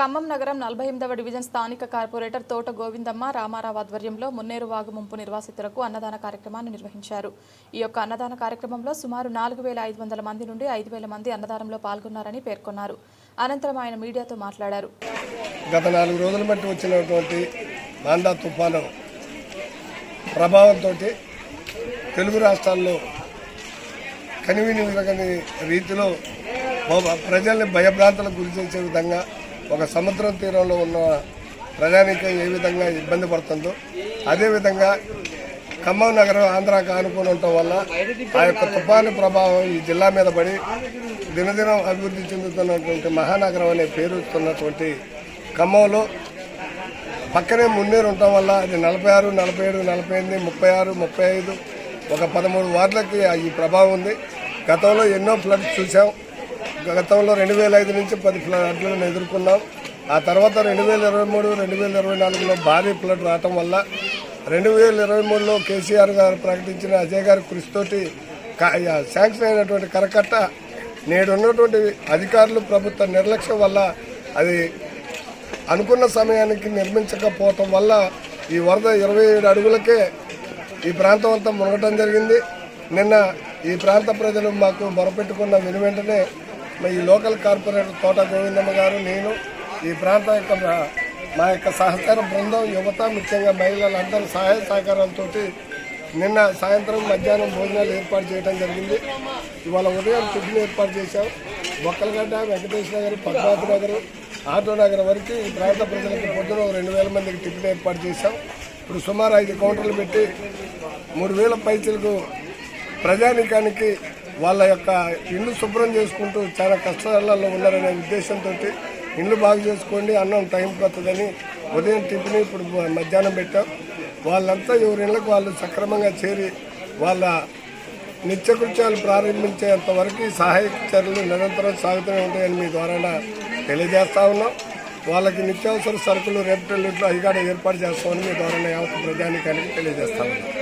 ఖమ్మం నగరం నలభై ఎనిమిదవ డివిజన్ స్థానిక కార్పొరేటర్ తోట గోవిందమ్మ రామారావు ఆధ్వర్యంలో మున్నేరు వాగు ముంపు నిర్వాసితులకు అన్నదాన కార్యక్రమాన్ని నిర్వహించారు. ఈ యొక్క అన్నదాన కార్యక్రమంలో సుమారు నాలుగు వేల ఐదు వందల మంది నుండి ఐదు వేల మంది అన్నదానంలో పాల్గొన్నారని పేర్కొన్నారు. అనంతరం ఆయన మీడియాతో మాట్లాడారు. గత నాలుగు రోజుల బట్టి వచ్చినటువంటి మాందా తుఫాను ప్రభావంతో తెలుగు రాష్ట్రాల్లో కనివిని రీతిలో ప్రజల్ని భయభ్రాంతలకు గురి చేసే విధంగా ఒక సముద్రం తీరంలో ఉన్న ప్రజానికి ఏ విధంగా ఇబ్బంది పడుతుందో అదేవిధంగా ఖమ్మం నగరం ఆంధ్రాకు ఆనుకుని ఉండటం వల్ల ఆ యొక్క తుఫాను ప్రభావం ఈ జిల్లా మీద పడి దినదినం అభివృద్ధి చెందుతున్నటువంటి మహానగరం అనే పేరు ఇస్తున్నటువంటి ఖమ్మంలో పక్కనే మున్నేరు ఉండటం వల్ల అది నలభై ఆరు నలభై ఏడు నలభై ఎనిమిది ముప్పై ఆరు ముప్పై ఐదు ఒక పదమూడు వార్డులకి ఈ ప్రభావం ఉంది. గతంలో ఎన్నో ఫ్లడ్స్ చూసాం గతంలో రెండు వేల ఐదు నుంచి పది ఫ్లడ్లను ఎదుర్కొన్నాం. ఆ తర్వాత రెండు వేల ఇరవై మూడు రెండు వేల ఇరవై నాలుగులో భారీ ఫ్లడ్ రావటం వల్ల రెండు వేల ఇరవై మూడులో కేసీఆర్ గారు ప్రకటించిన అజయ్ గారి కృషితోటి శాంక్షన్ అయినటువంటి కరకట్ట నేడు ఉన్నటువంటి అధికారులు ప్రభుత్వ నిర్లక్ష్యం వల్ల అది అనుకున్న సమయానికి నిర్మించకపోవటం వల్ల ఈ వరద ఇరవై ఏడు అడుగులకే ఈ ప్రాంతం అంతా మునగటం జరిగింది. నిన్న ఈ ప్రాంత ప్రజలు మాకు మొరపెట్టుకున్న వెను వెంటనే ఈ లోకల్ కార్పొరేటర్ తోట గోవిందమ్మ గారు నేను ఈ ప్రాంత యొక్క మా- యొక్క సహకార బృందం యువత ముఖ్యంగా మహిళలందరూ సహాయ సహకారాలతో నిన్న సాయంత్రం మధ్యాహ్నం భోజనాలు ఏర్పాటు చేయడం జరిగింది. ఇవాళ ఉదయం టిఫిన్ ఏర్పాటు చేశాం. బొక్కలగడ్డ వెంకటేశ్వర నగర్ పద్మావతి నగర్ ఆటో నగర్ వరకు ఈ ప్రాంత ప్రజలకు పొద్దున ఒక రెండు వేల మందికి టిఫిన్ ఏర్పాటు చేశాం. ఇప్పుడు సుమారు ఐదు కౌంటర్లు పెట్టి మూడు వేల పైసలకు ప్రజానికానికి వాళ్ళ యొక్క ఇల్లు శుభ్రం చేసుకుంటూ చాలా కష్టాలలో ఉన్నారనే ఉద్దేశంతో ఇల్లు బాగు చేసుకోండి అన్నం టైంకి వస్తుందని ఉదయం టిఫిన్ ఇప్పుడు మధ్యాహ్నం పెట్టాం. వాళ్ళంతా ఎవరి ఇళ్ళకు వాళ్ళు సక్రమంగా చేరి వాళ్ళ నిత్యకృత్యాలు ప్రారంభించేంత వరకు సహాయ సహాయక చర్యలు నిరంతరం సాగుతూనే ఉంటాయని మీ ద్వారా తెలియజేస్తా ఉన్నాం. వాళ్ళకి నిత్యావసర సరుకులు రేపు అవి కూడా ఏర్పాటు చేస్తామని మీ ద్వారా యావత్ ప్రజానికానికి తెలియజేస్తా ఉన్నాం.